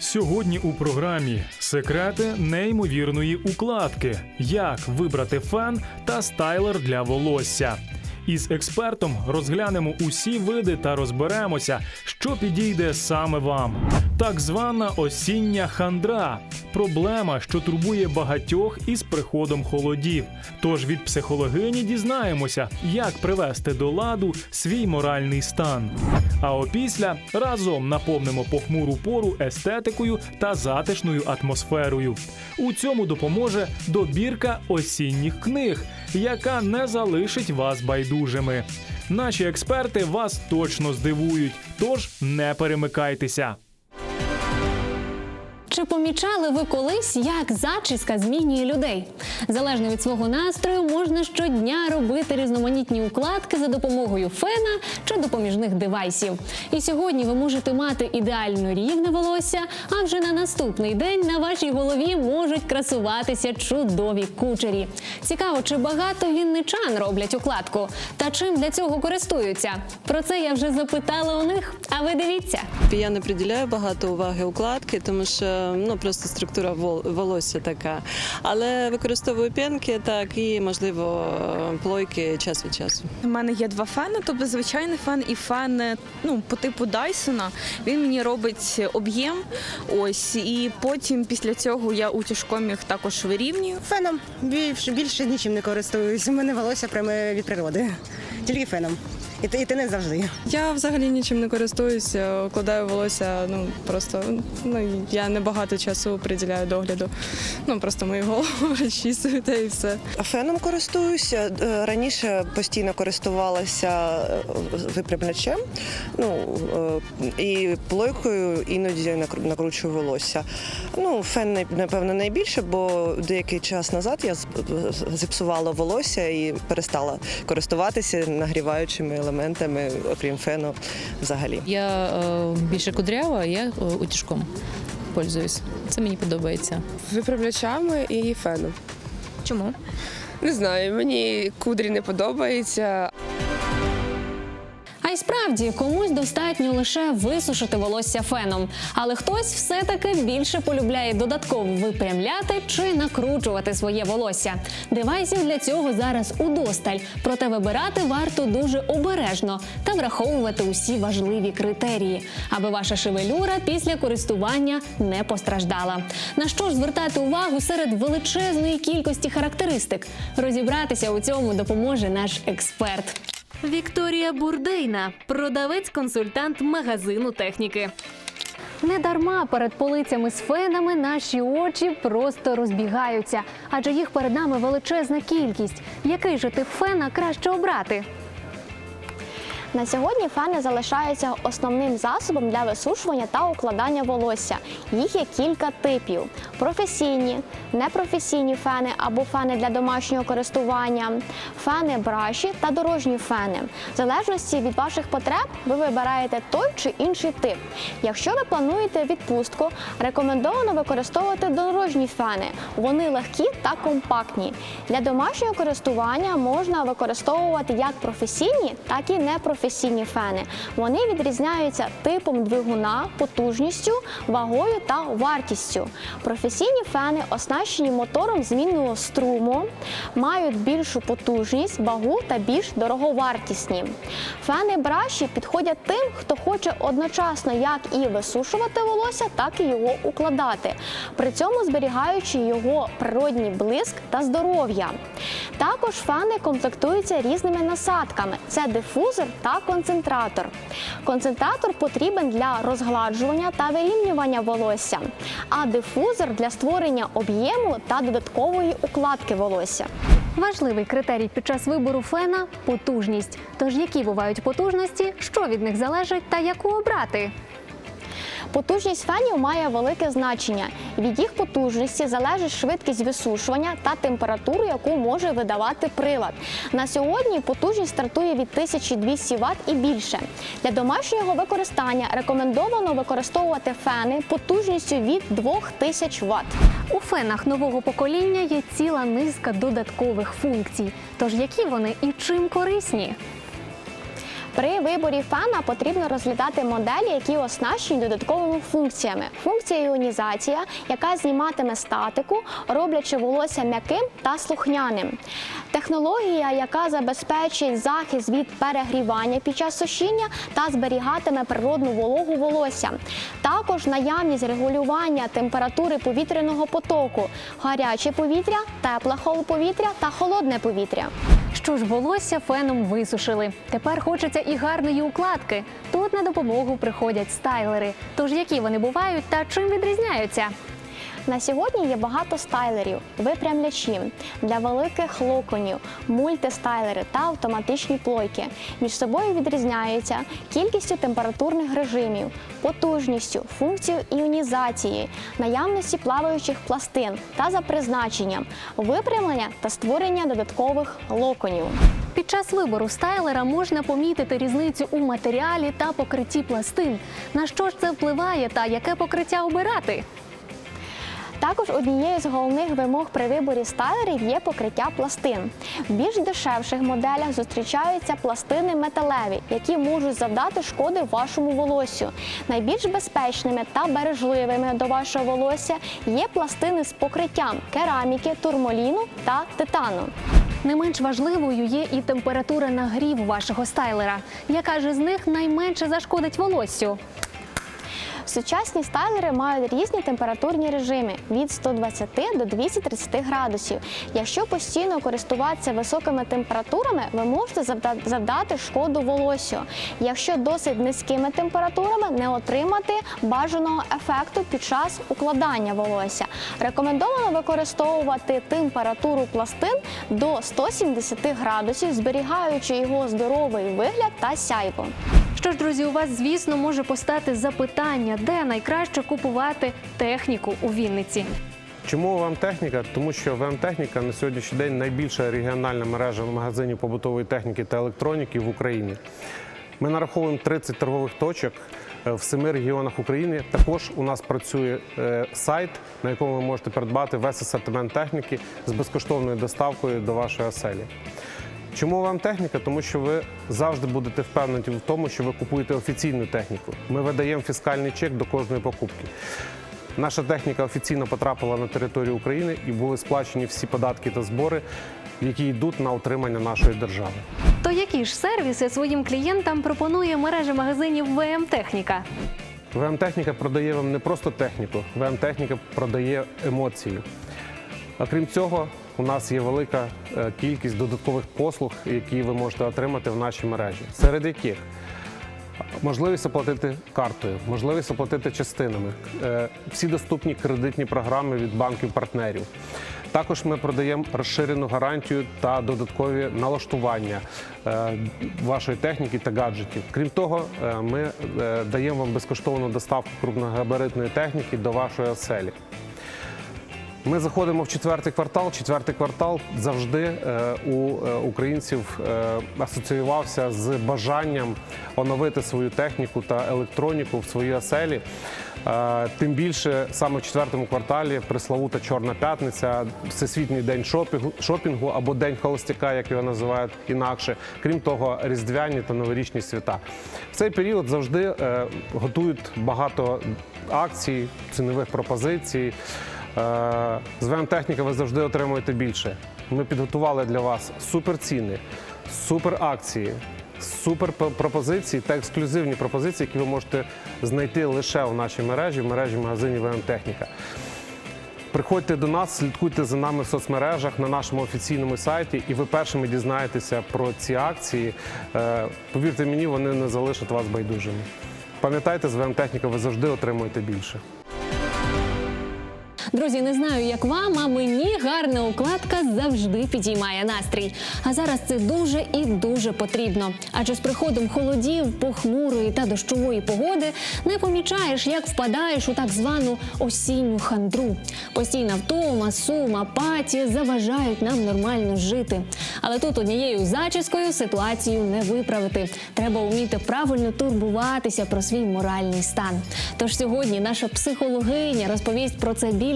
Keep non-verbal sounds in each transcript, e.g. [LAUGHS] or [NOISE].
Сьогодні у програмі секрети неймовірної укладки. Як вибрати фен та стайлер для волосся. Із експертом розглянемо усі види та розберемося, що підійде саме вам. Так звана осіння хандра проблема, що турбує багатьох із приходом холодів. Тож від психологині дізнаємося, як привести до ладу свій моральний стан. А опісля разом наповнимо похмуру пору естетикою та затишною атмосферою. У цьому допоможе добірка осінніх книг, яка не залишить вас байдужими. Наші експерти вас точно здивують, тож не перемикайтеся. Чи помічали ви колись, як зачіска змінює людей? Залежно від свого настрою, можна щодня робити різноманітні укладки за допомогою фена чи допоміжних девайсів. І сьогодні ви можете мати ідеально рівне волосся, а вже на наступний день на вашій голові можуть красуватися чудові кучері. Цікаво, чи багато вінничан роблять укладку та чим для цього користуються? Про це я вже запитала у них. А ви дивіться. Я не приділяю багато уваги укладки, тому що ну просто структура волосся така. Але використовую пенки, так і можливо плойки час від часу. У мене є два фени, тобто звичайний фен і фен ну, по типу Дайсона. Він мені робить об'єм. Ось, і потім після цього я утяжком їх також вирівнюю. Феном більше, більше нічим не користуюсь. У мене волосся пряме від природи. Тільки феном. І, те- і те не завжди. Я взагалі нічим не користуюся, укладаю волосся. Ну просто ну я не багато часу приділяю догляду. Ну просто мою голову [LAUGHS] розчісую та і все. Феном користуюся. Е, Раніше постійно користувалася е, випрямлячем, ну е, і плойкою іноді накручую волосся. Ну, фен напевно найбільше, бо деякий час назад я зіпсувала волосся і перестала користуватися нагріваючими елементами, окрім фену, взагалі. Я е, більше кудрява, я е, утюжком пользуюсь. Це мені подобається. виправлячами і феном. Чому? Не знаю, мені кудрі не подобається. Справді комусь достатньо лише висушити волосся феном, але хтось все-таки більше полюбляє додатково випрямляти чи накручувати своє волосся. Девайсів для цього зараз удосталь, проте вибирати варто дуже обережно та враховувати усі важливі критерії, аби ваша шевелюра після користування не постраждала. На що ж звертати увагу серед величезної кількості характеристик? Розібратися у цьому допоможе наш експерт. Вікторія Бурдейна, продавець-консультант магазину техніки. Недарма перед полицями з фенами наші очі просто розбігаються, адже їх перед нами величезна кількість. Який же тип фена краще обрати? На сьогодні фени залишаються основним засобом для висушування та укладання волосся. Їх є кілька типів: професійні, непрофесійні фени або фени для домашнього користування, фени браші та дорожні фени. В залежності від ваших потреб ви вибираєте той чи інший тип. Якщо ви плануєте відпустку, рекомендовано використовувати дорожні фени. Вони легкі та компактні. Для домашнього користування можна використовувати як професійні, так і непрофесійні фени. Вони відрізняються типом двигуна, потужністю, вагою та вартістю. Професійні фени оснащені мотором змінного струму, мають більшу потужність, вагу та більш дороговартісні. Фени браші підходять тим, хто хоче одночасно як і висушувати волосся, так і його укладати, при цьому зберігаючи його природній блиск та здоров'я. Також фени комплектуються різними насадками: це дифузор та концентратор. Концентратор потрібен для розгладжування та вирівнювання волосся, а дифузор для створення об'єму та додаткової укладки волосся. Важливий критерій під час вибору фена потужність. Тож які бувають потужності, що від них залежить та яку обрати? Потужність фенів має велике значення. Від їх потужності залежить швидкість висушування та температуру, яку може видавати прилад. На сьогодні потужність стартує від 1200 Вт і більше. Для домашнього використання рекомендовано використовувати фени потужністю від 2000 Вт. У фенах нового покоління є ціла низка додаткових функцій. Тож які вони і чим корисні? При виборі фена потрібно розглядати моделі, які оснащені додатковими функціями. Функція іонізація, яка зніматиме статику, роблячи волосся м'яким та слухняним. Технологія, яка забезпечить захист від перегрівання під час сушіння та зберігатиме природну вологу волосся. Також наявність регулювання температури повітряного потоку, гаряче повітря, тепле хол- повітря та холодне повітря. Що ж, волосся феном висушили. Тепер хочеться і гарної укладки. Тут на допомогу приходять стайлери. Тож які вони бувають та чим відрізняються? На сьогодні є багато стайлерів, випрямлячі для великих локонів, мультистайлери та автоматичні плойки. Між собою відрізняються кількістю температурних режимів, потужністю, функцією іонізації, наявності плаваючих пластин та за призначенням, випрямлення та створення додаткових локонів. Під час вибору стайлера можна помітити різницю у матеріалі та покритті пластин. На що ж це впливає та яке покриття обирати? Також однією з головних вимог при виборі стайлерів є покриття пластин. В більш дешевших моделях зустрічаються пластини металеві, які можуть завдати шкоди вашому волоссю. Найбільш безпечними та бережливими до вашого волосся є пластини з покриттям кераміки, турмоліну та титану. Не менш важливою є і температура нагріву вашого стайлера. Яка ж з них найменше зашкодить волоссю? Сучасні стайлери мають різні температурні режими від 120 до 230 градусів. Якщо постійно користуватися високими температурами, ви можете завда- завдати шкоду волосю. Якщо досить низькими температурами, не отримати бажаного ефекту під час укладання волосся. Рекомендовано використовувати температуру пластин до 170 градусів, зберігаючи його здоровий вигляд та сяйво. Що ж, друзі, у вас, звісно, може постати запитання, де найкраще купувати техніку у Вінниці. Чому ВМ-техніка? Тому що ВМ-техніка на сьогоднішній день найбільша регіональна мережа магазинів побутової техніки та електроніки в Україні. Ми нараховуємо 30 торгових точок е, в семи регіонах України. Також у нас працює е, сайт, на якому ви можете придбати весь асортимент техніки з безкоштовною доставкою до вашої оселі. Чому вам техніка? Тому що ви завжди будете впевнені в тому, що ви купуєте офіційну техніку. Ми видаємо фіскальний чек до кожної покупки. Наша техніка офіційно потрапила на територію України і були сплачені всі податки та збори, які йдуть на утримання нашої держави. То які ж сервіси своїм клієнтам пропонує мережа магазинів ВМ Техніка? ВМ-техніка продає вам не просто техніку, ВМ-техніка продає емоції. А крім цього, у нас є велика е, кількість додаткових послуг, які ви можете отримати в нашій мережі, серед яких можливість оплатити картою, можливість оплатити частинами, е, всі доступні кредитні програми від банків-партнерів. Також ми продаємо розширену гарантію та додаткові налаштування е, вашої техніки та гаджетів. Крім того, ми даємо вам безкоштовну доставку крупногабаритної техніки до вашої оселі. Ми заходимо в четвертий квартал. Четвертий квартал завжди е, у е, українців е, асоціювався з бажанням оновити свою техніку та електроніку в своїй оселі. Тим більше саме в четвертому кварталі приславута Чорна п'ятниця, всесвітній день шопінгу, або день холостяка, як його називають інакше. Крім того, різдвяні та новорічні свята. В цей період завжди готують багато акцій, цінових пропозицій. Е, З ВМ-техніка ви завжди отримуєте більше. Ми підготували для вас супер ціни, супер акції, супер пропозиції та ексклюзивні пропозиції, які ви можете знайти лише в нашій мережі, в мережі магазинів ВМ-техніка. Приходьте до нас, слідкуйте за нами в соцмережах на нашому офіційному сайті, і ви першими дізнаєтеся про ці акції. Е, Повірте мені, вони не залишать вас байдужими. Пам'ятайте, з ВМ-техніка ви завжди отримуєте більше. Друзі, не знаю, як вам, а мені гарна укладка завжди підіймає настрій. А зараз це дуже і дуже потрібно. Адже з приходом холодів, похмурої та дощової погоди не помічаєш, як впадаєш у так звану осінню хандру. Постійна втома, сум, апатія заважають нам нормально жити. Але тут однією зачіскою ситуацію не виправити. Треба вміти правильно турбуватися про свій моральний стан. Тож сьогодні наша психологиня розповість про це більше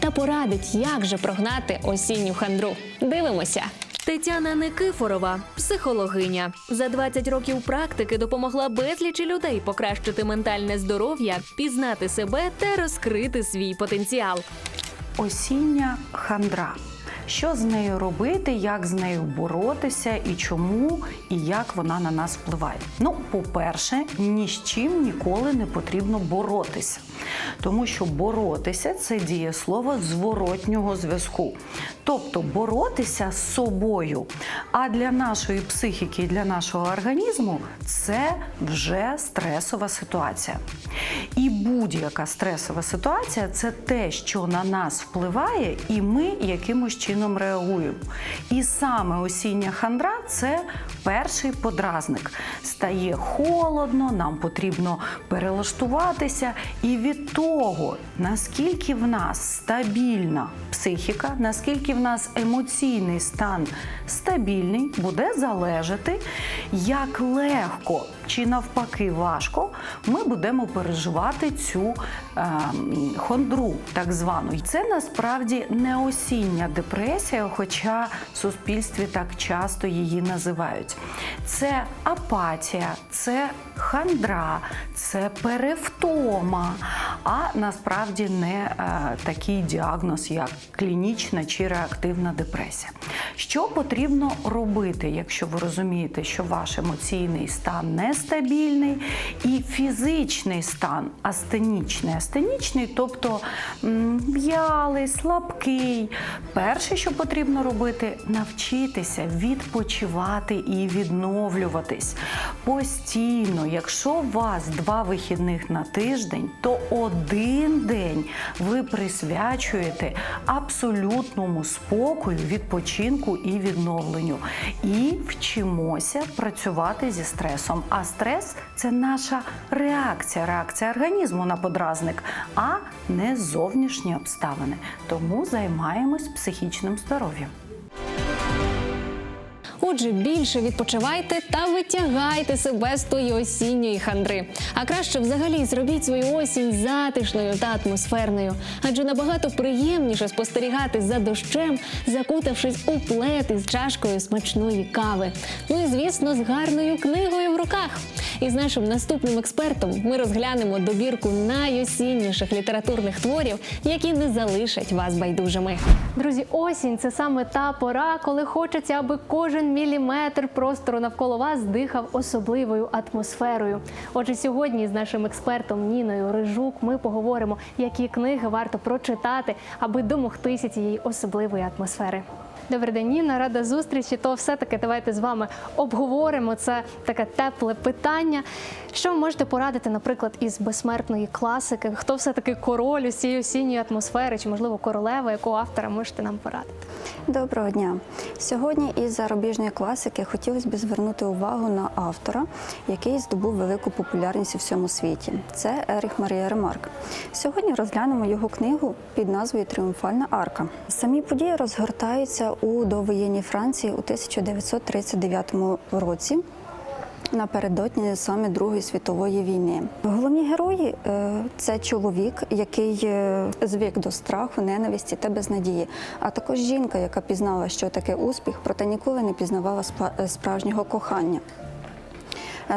та порадить, як же прогнати осінню хандру. Дивимося. Тетяна Никифорова, психологиня. За 20 років практики допомогла безлічі людей покращити ментальне здоров'я, пізнати себе та розкрити свій потенціал. осіння хандра. Що з нею робити, як з нею боротися і чому, і як вона на нас впливає? Ну, по-перше, ні з чим ніколи не потрібно боротися, тому що боротися це дієслово зворотнього зв'язку. Тобто боротися з собою. А для нашої психіки і для нашого організму це вже стресова ситуація. І будь-яка стресова ситуація це те, що на нас впливає, і ми якимось чином реагуємо. І саме осіння хандра це перший подразник. Стає холодно, нам потрібно перелаштуватися. І від того, наскільки в нас стабільна психіка, наскільки в нас емоційний стан стабільний, буде залежати, як легко чи навпаки важко ми будемо переживати цю е, хондру, так звану. І це насправді не осіння депресія, хоча в суспільстві так часто її називають. Це апатія, це хандра, це перевтома, а насправді не е, такий діагноз, як клінічна чи реактивна депресія. Що потрібно робити, якщо ви розумієте, що ваш емоційний стан нестабільний і фізичний стан астенічний. Астенічний, тобто м, в'ялий, слабкий. Перше, що потрібно робити, навчитися відпочивати і відновлюватись постійно. Якщо у вас два вихідних на тиждень, то один день ви присвячуєте абсолютному спокою, відпочинку і відновленню. І вчимося працювати зі стресом. А стрес це наша реакція, реакція організму на подразник, а не зовнішні обставини. Тому займаємось психічним здоров'ям. Отже, більше відпочивайте та витягайте себе з тої осінньої хандри. А краще взагалі зробіть свою осінь затишною та атмосферною, адже набагато приємніше спостерігати за дощем, закутавшись у плед із чашкою смачної кави. Ну і звісно, з гарною книгою в руках. І з нашим наступним експертом ми розглянемо добірку найосінніших літературних творів, які не залишать вас байдужими. Друзі, осінь це саме та пора, коли хочеться, аби кожен міліметр простору навколо вас дихав особливою атмосферою. Отже, сьогодні з нашим експертом Ніною Рижук ми поговоримо, які книги варто прочитати, аби домогтися цієї особливої атмосфери. Добрий день, Ніна, рада зустрічі. То все-таки давайте з вами обговоримо це таке тепле питання. Що ви можете порадити, наприклад, із безсмертної класики? Хто все-таки король у цієї осінньої атмосфери, чи можливо королева, якого автора можете нам порадити? Доброго дня. Сьогодні із зарубіжної класики хотілося б звернути увагу на автора, який здобув велику популярність у всьому світі. Це Еріх Марія Ремарк. Сьогодні розглянемо його книгу під назвою Тріумфальна арка. Самі події розгортаються у довоєнній Франції у 1939 році. Напередодні саме Другої світової війни. Головні герої е, це чоловік, який е, звик до страху, ненависті та безнадії, а також жінка, яка пізнала, що таке успіх, проте ніколи не пізнавала е, справжнього кохання.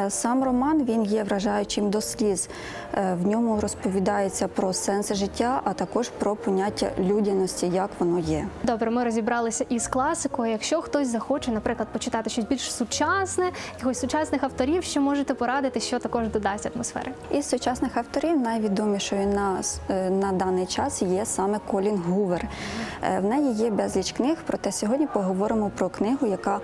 Сам роман він є вражаючим до сліз. Е, В ньому розповідається про сенс життя, а також про поняття людяності, як воно є. Добре, ми розібралися із класикою. Якщо хтось захоче, наприклад, почитати щось більш сучасне, якихось сучасних авторів, що можете порадити, що також додасть атмосфери? Із сучасних авторів найвідомішою на, е, на даний час є саме Колін Гувер. Е, В неї є безліч книг, проте сьогодні поговоримо про книгу, яка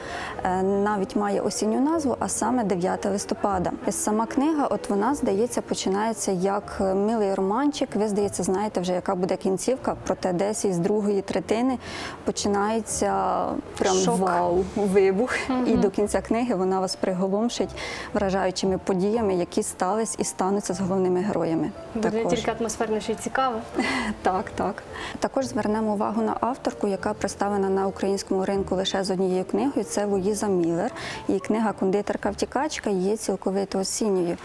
навіть має осінню назву, а саме 9 листопада. Сама книга, от вона здається, починається як е, милий романчик. Ви здається, знаєте вже, яка буде кінцівка, проте десь із другої третини починається прям Шок. вау, вибух. І до кінця книги вона вас приголомшить вражаючими подіями, які стались і стануться з головними героями. Буде не тільки атмосферно, ще й цікаво. [LAUGHS] Так, так. Також звернемо увагу на авторку, яка представлена на українському ринку лише з однією книгою. Це Луїза Міллер. Її книга Кондитерка втікачка є цілковито осінньою.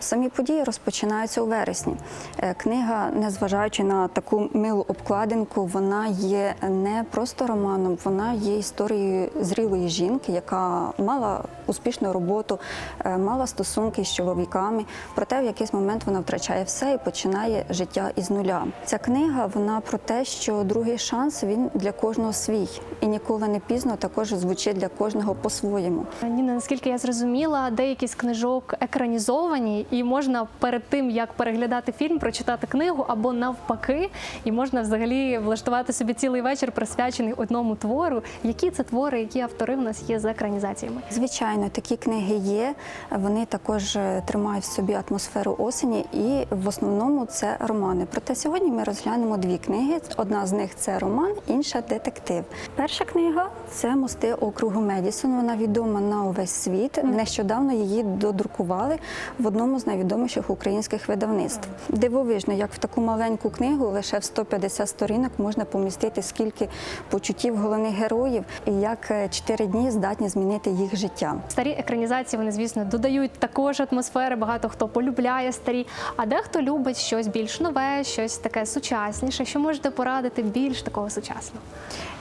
Самі події розпочинаються у вересні. Е, Книга, незважаючи на таку милу обкладинку, вона є не просто романом, вона є історією зрілої жінки, яка мала успішну роботу, е, мала стосунки з чоловіками. Проте в якийсь момент вона втрачає все і починає життя із нуля. Ця книга вона про те, що другий шанс він для кожного свій, і ніколи не пізно також звучить для кожного по-своєму. Ніна, наскільки я зрозуміла, деякі з книжок екранізовані, і можна перед тим як переглядати фільм, прочитати книгу або навпаки, і можна взагалі влаштувати собі цілий вечір присвячений одному твору. Які це твори, які автори в нас є з екранізаціями? Звичайно, такі книги є. Вони також е, тримають в собі атмосферу осені, і в основному це романи. Проте сьогодні ми розглянемо дві книги. Одна з них це роман, інша детектив. Перша книга це мости округу Медісон. Вона відома на увесь світ. Нещодавно її додрукували в одному з найвідоміших українських видавництв. Дивовижно, як в таку маленьку книгу лише в 150 сторінок можна помістити скільки почуттів головних героїв, і як е, чотири дні здатні змінити їх життя. Старі екранізації вони, звісно, додають також атмосфери. Багато хто полюбляє старі, а дехто любить щось більш нове, щось таке сучасніше. Що можете порадити більш такого сучасного?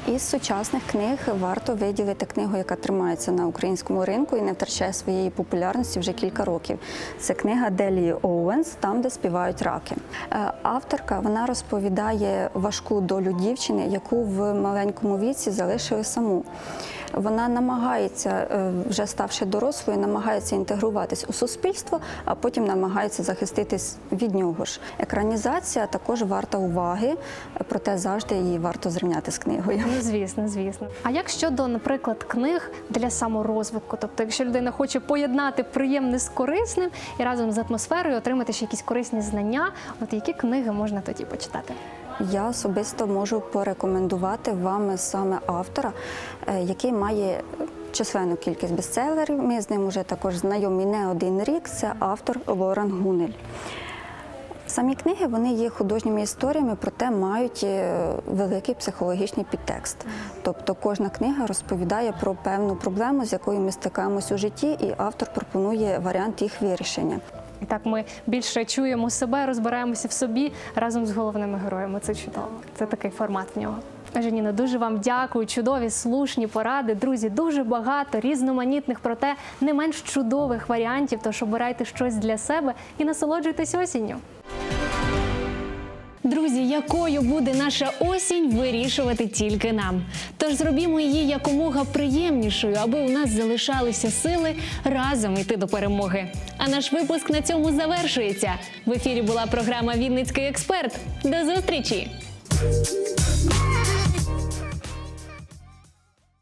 Із сучасних книг варто виділити книгу, яка тримається на українському ринку і не втрачає своєї популярності вже кілька років. Це книга Делії Оуенс Там, де співають раки. Е, Авторка вона розповідає важку долю дівчини, яку в маленькому віці залишили саму. Вона намагається, е, вже ставши дорослою, намагається інтегруватись у суспільство, а потім намагається захиститись від нього ж. Екранізація також варта уваги, проте завжди її варто зрівняти з книгою. Ну, звісно, звісно. А як щодо, наприклад, книг для саморозвитку? Тобто, якщо людина хоче поєднати приємне з корисним і разом з атмосферою отримати ще якісь корисні знання, от які книги можна тоді почитати? Я особисто можу порекомендувати вам саме автора, е, який має численну кількість бестселерів. Ми з ним вже також знайомі не один рік. Це автор Лоран Гунель. Самі книги вони є художніми історіями, проте мають е, великий психологічний підтекст. Тобто кожна книга розповідає про певну проблему, з якою ми стикаємось у житті, і автор пропонує варіант їх вирішення. І так ми більше чуємо себе, розбираємося в собі разом з головними героями. Це чудово. Це такий формат в нього. Женіна, дуже вам дякую. Чудові, слушні поради. Друзі, дуже багато різноманітних, проте не менш чудових варіантів. Тож обирайте щось для себе і насолоджуйтесь осінню. Друзі, якою буде наша осінь, вирішувати тільки нам. Тож зробімо її якомога приємнішою, аби у нас залишалися сили разом йти до перемоги. А наш випуск на цьому завершується. В ефірі була програма Вінницький експерт. До зустрічі!